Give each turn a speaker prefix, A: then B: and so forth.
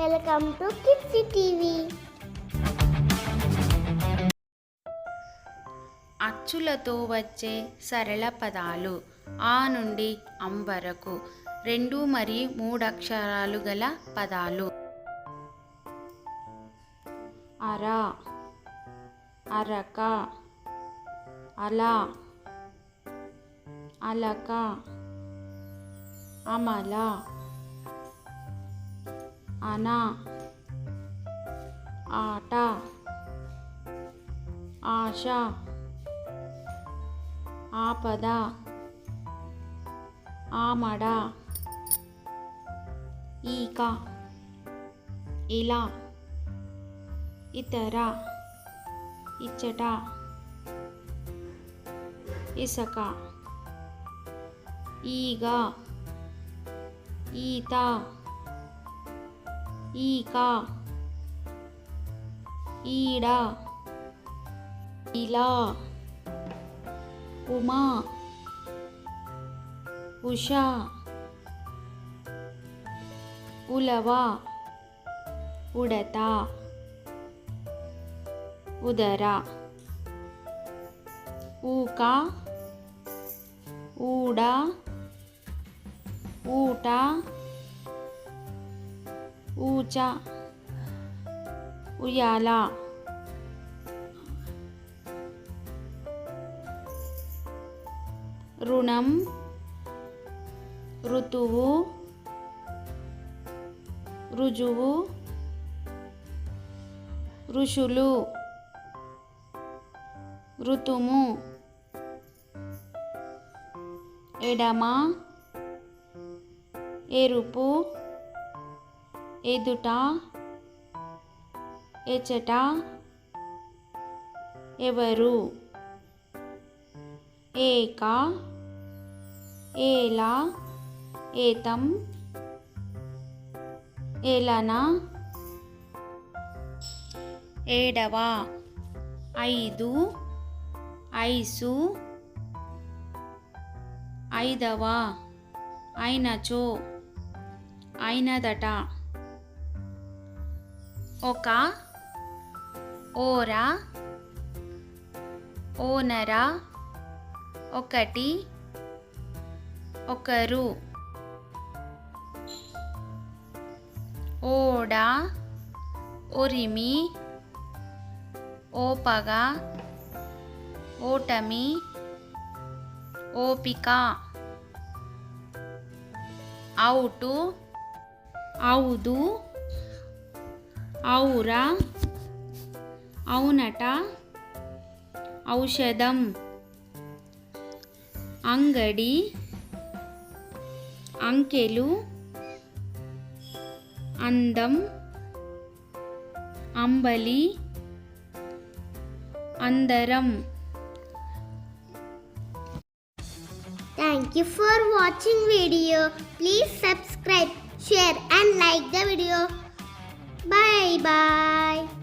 A: Welcome to kids TV.
B: అచ్చులతో వచ్చే సరళ పదాలు ఆ నుండి అం వరకు రెండు మరియు మూడు అక్షరాలు గల పదాలు. అర అరక అల అలక అమల. అన ఆట ఆశ ఆపద ఆమడ ఈక ఇలా ఇతర ఇచ్చట ఇసక ఈగ ఈత ஈகா. ஈடா. இலா. உமா. உஷா. உலவா. உடதா. உதரா. ஊகா. ஊடா. ஊட்டா. ఊచ ఉయ్యాల. రుణం ఋతువు రుజువు ఋషులు ఋతుము ఎడమ ఎరుపు ఎదుట ఎచట ఎవరు ఏక ఏలా ఏతం ఏలన ఏడవ ఐదు ఐసు ఐదవ అయినచో అయినదట. ఒక ఓరా ఓనరా ఒకటి ఒకరు ఓడ ఒరిమి ఓపగ ఓటమి ఓపిక అవుటు అవుదు ఔరా అవునట ఔషధం అంగడి అంకెలు అందం అంబలి అందరం
A: Thank you for watching video. Please subscribe, share and like the video. Bye bye.